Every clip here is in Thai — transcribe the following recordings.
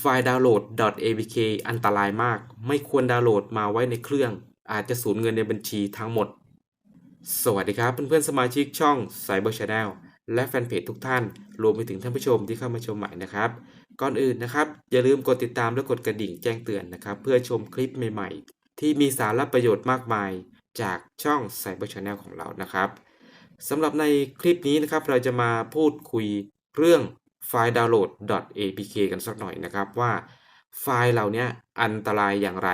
ไฟล์ดาวน์โหลด .apk อันตรายมาก ไม่ควรดาวน์โหลดมาไว้ในเครื่อง อาจจะสูญเงินในบัญชีทั้งหมด สวัสดีครับเพื่อนๆสมาชิกช่อง Cyber Channel และแฟนเพจทุกท่าน รวมไปถึงท่านผู้ชมที่เข้ามาชมใหม่นะครับ ก่อนอื่นนะครับ อย่าลืมกดติดตามและกดกระดิ่งแจ้งเตือนนะครับ เพื่อชมคลิปใหม่ๆ ที่มีสาระประโยชน์มากมาย จากช่อง Cyber Channel ของเรานะครับสำหรับในคลิปนี้นะครับเราจะมาพูดคุยเรื่อง ไฟล์ดาวน์โหลด .apk กันสักหน่อยนะครับว่าไฟล์เหล่านี้อันตรายอย่างไร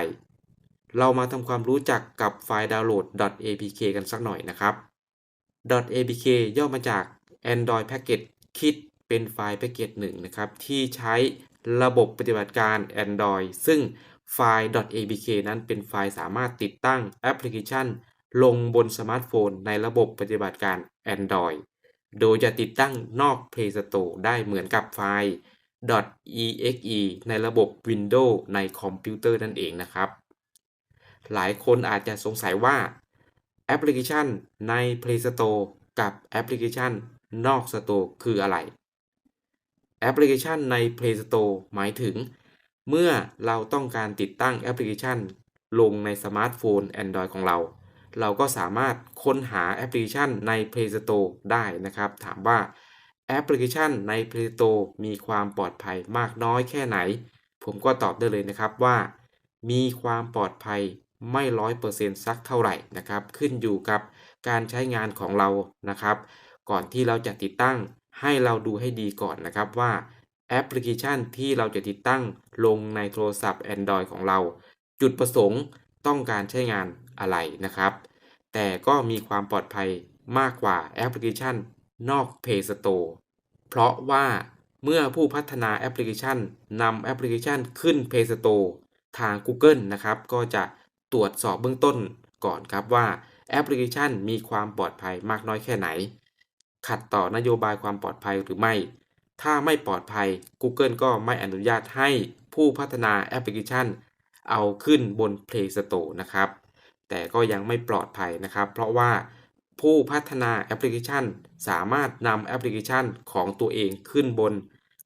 เรามาทำความรู้จักกับไฟล์ดาวน์โหลด .apk กันสักหน่อยนะครับ .apk ย่อมาจาก Android Package Kit เป็นไฟล์แพ็กเกจหนึ่งนะครับที่ใช้ระบบปฏิบัติการ Android ซึ่งไฟล์ .apk นั้นเป็นไฟล์สามารถติดตั้งแอปพลิเคชัน ลงบนสมาร์ทโฟนในระบบปฏิบัติการ Android โดยจะติดตั้งนอก Play Store ได้เหมือนกับไฟล์ .exe ในระบบ Windows ในคอมพิวเตอร์นั่นเองนะครับ หลายคนอาจจะสงสัยว่าแอปพลิเคชันใน Play Store กับแอปพลิเคชันนอก Store คืออะไร แอปพลิเคชันใน Play Store หมายถึง เมื่อเราต้องการติดตั้งแอปพลิเคชัน ลงในสมาร์ทโฟน Android ของเรา เราก็สามารถค้นหาแอปพลิเคชันใน Play Store ได้นะครับ ถามว่าแอปพลิเคชันใน Play Store มีความปลอดภัยมากน้อยแค่ไหน ผมก็ตอบได้เลยนะครับว่า มีความปลอดภัยไม่ร้อยเปอร์เซ็นต์สักเท่าไหร่นะครับ ขึ้นอยู่กับการใช้งานของเรานะครับ ก่อนที่เราจะติดตั้งให้เราดูให้ดีก่อนนะครับว่าแอปพลิเคชันที่เราจะติดตั้งลงในโทรศัพท์ Android ของเรา จุดประสงค์ต้องการใช้งาน อะไรนะครับ แต่ก็มีความปลอดภัยมากกว่าแอปพลิเคชันนอก Play Store เพราะว่าเมื่อผู้พัฒนาแอปพลิเคชันนำแอปพลิเคชันขึ้น Play Store ทาง Google นะครับ ก็จะตรวจสอบเบื้องต้นก่อนครับว่าแอปพลิเคชันมีความปลอดภัยมากน้อยแค่ไหน ขัดต่อนโยบายความปลอดภัยหรือไม่ ถ้าไม่ปลอดภัย Google ก็ไม่อนุญาตให้ผู้พัฒนาแอปพลิเคชัน เอาขึ้นบน Play Store นะครับ แต่ก็ยังไม่ปลอดภัยนะครับ เพราะว่าผู้พัฒนาแอปพลิเคชัน สามารถนำแอปพลิเคชันของตัวเองขึ้นบน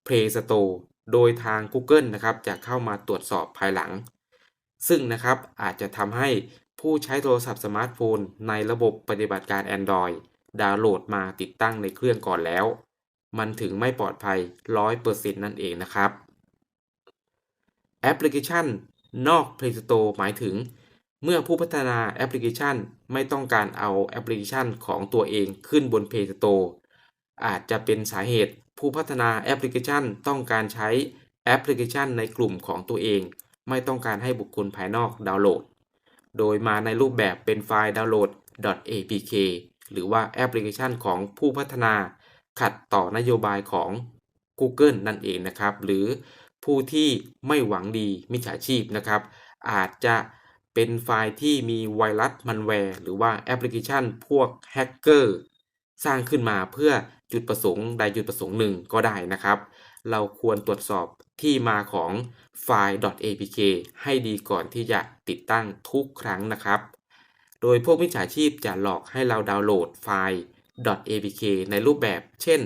Play Store โดยทาง Google นะครับจะเข้ามาตรวจสอบภายหลัง ซึ่งนะครับอาจจะทำให้ผู้ใช้โทรศัพท์สมาร์ทโฟน ในระบบปฏิบัติการ Android ดาวน์โหลดมาติดตั้งในเครื่องก่อนแล้ว มันถึงไม่ปลอดภัย 100%นั่นเองนะครับ แอปพลิเคชัน นอก Play Store หมายถึง เมื่อผู้พัฒนาแอปพลิเคชันไม่ต้องการเอาแอปพลิเคชันของตัวเองขึ้นบน Play Store อาจจะเป็นสาเหตุผู้พัฒนาแอปพลิเคชันต้องการใช้แอปพลิเคชันในกลุ่มของตัวเอง ไม่ต้องการให้บุคคลภายนอกดาวน์โหลด โดยมาในรูปแบบเป็นไฟล์ดาวน์โหลด .apk หรือว่าแอปพลิเคชันของผู้พัฒนา ขัดต่อนโยบายของ Google นั่นเองนะครับ หรือผู้ที่ไม่หวังดีมิจฉาชีพนะครับ อาจจะ เป็นไฟล์ที่มีไวรัสมันแวร์หรือว่าแอปพลิเคชันพวกแฮกเกอร์สร้างขึ้นมาเพื่อจุดประสงค์ใดจุดประสงค์หนึ่งก็ได้นะครับ เราควรตรวจสอบที่มาของไฟล์ .apk ให้ดีก่อนที่จะติดตั้งทุกครั้งนะครับ โดยพวกมิจฉาชีพจะหลอกให้เราดาวน์โหลดไฟล์ .apk ในรูปแบบ เช่น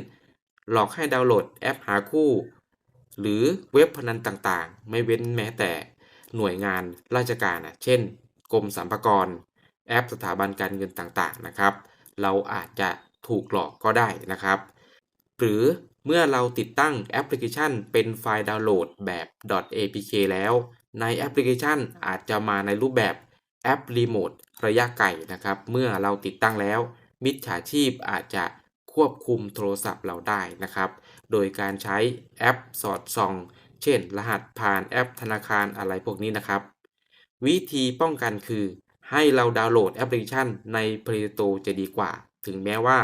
หลอกให้ดาวน์โหลดแอปหาคู่ หรือเว็บพนันต่างๆ ไม่เว้นแม้แต่ หน่วยงานราชการนะเช่น กรมสรรพากร แอปสถาบันการเงินต่างๆนะครับ เราอาจจะถูกหลอกก็ได้นะครับ หรือเมื่อเราติดตั้งแอปพลิเคชันเป็นไฟล์ดาวน์โหลดแบบ .apk แล้ว ในแอปพลิเคชันอาจจะมาในรูปแบบแอประโมทระยะไกลนะครับ เมื่อเราติดตั้งแล้ว มิจฉาชีพอาจจะควบคุมโทรศัพท์เราได้นะครับ โดยการใช้แอปสอดส่อง เช่น รหัสผ่านแอปธนาคารอะไรพวกนี้นะครับ วิธีป้องกันคือ ให้เราดาวน์โหลดแอปพลิเคชันใน Play Store จะดีกว่า ถึงแม้ว่า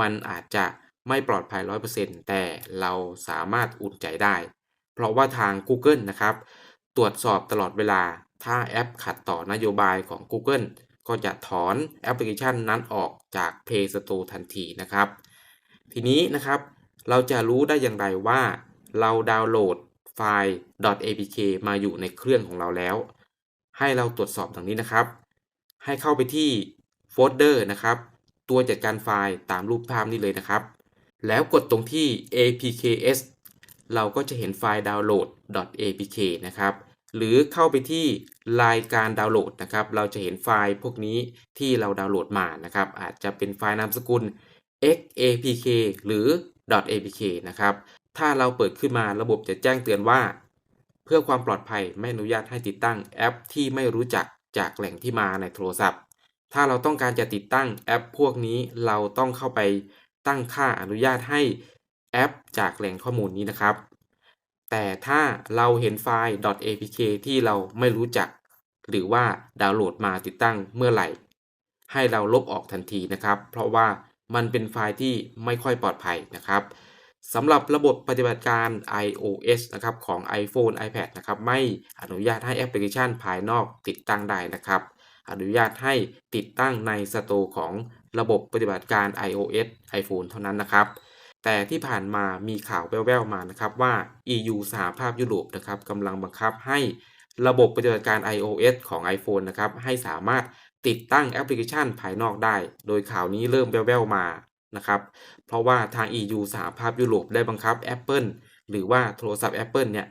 มันอาจจะไม่ปลอดภัย 100%แต่เราสามารถอุ่นใจได้ เพราะว่าทาง Google นะครับ ตรวจสอบตลอดเวลา ถ้าแอปขัดต่อนโยบายของ Google ก็จะถอนแอปพลิเคชันนั้นออกจาก Play Store ทันทีนะครับ ทีนี้นะครับ เราจะรู้ได้อย่างไรว่า เราดาวน์โหลด ไฟล์ .apk มาอยู่ในเครื่องของเราแล้ว ให้เราตรวจสอบดังนี้นะครับ ให้เข้าไปที่โฟลเดอร์นะครับ ตัวจัดการไฟล์ตามรูปภาพนี้เลยนะครับ แล้วกดตรงที่ apks เราก็จะเห็นไฟล์ดาวน์โหลด .apk นะครับ หรือเข้าไปที่รายการดาวน์โหลดนะครับ เราจะเห็นไฟล์พวกนี้ที่เราดาวน์โหลดมานะครับ อาจจะเป็นไฟล์นามสกุล xapk หรือ .apk นะครับถ้าเราเปิดขึ้นมาระบบจะแจ้งเตือนว่า เพื่อความปลอดภัยไม่อนุญาตให้ติดตั้งแอปที่ไม่รู้จักจากแหล่งที่มาในโทรศัพท์ ถ้าเราต้องการจะติดตั้งแอปพวกนี้เราต้องเข้าไปตั้งค่าอนุญาตให้แอปจากแหล่งข้อมูลนี้นะครับ แต่ถ้าเราเห็นไฟล์ .apk ที่เราไม่รู้จัก หรือว่าดาวน์โหลดมาติดตั้งเมื่อไหร่ ให้เราลบออกทันทีนะครับ เพราะว่ามันเป็นไฟล์ที่ไม่ค่อยปลอดภัยนะครับ สำหรับระบบปฏิบัติการ iOS นะครับของ iPhone iPad นะครับไม่อนุญาตให้แอปพลิเคชันภายนอกติดตั้งได้นะครับ อนุญาตให้ติดตั้งในสตร์ของระบบปฏิบัติการ iOS iPhone เท่านั้นนะครับ แต่ที่ผ่านมามีข่าวแว่วๆมานะครับว่า EU สหภาพยุโรปนะครับกำลังบังคับให้ระบบปฏิบัติการ iOS ของ iPhone นะครับให้สามารถติดตั้งแอปพลิเคชันภายนอกได้ โดยข่าวนี้เริ่มแว่วๆมา นะครับ เพราะว่าทาง EU สหภาพยุโรปได้บังคับ Apple หรือว่าโทรศัพท์ Apple เนี่ย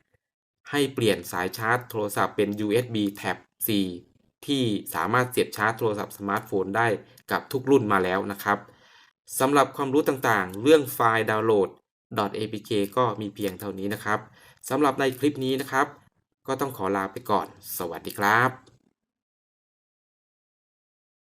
ให้เปลี่ยนสายชาร์จโทรศัพท์เป็น USB Type C ที่สามารถเสียบชาร์จโทรศัพท์สมาร์ทโฟนได้กับทุกรุ่นมาแล้วนะครับสำหรับความรู้ต่างๆ เรื่องไฟล์ดาวน์โหลด .apk ก็มีเพียงเท่านี้นะครับสำหรับในคลิปนี้นะครับ ก็ต้องขอลาไปก่อน สวัสดีครับ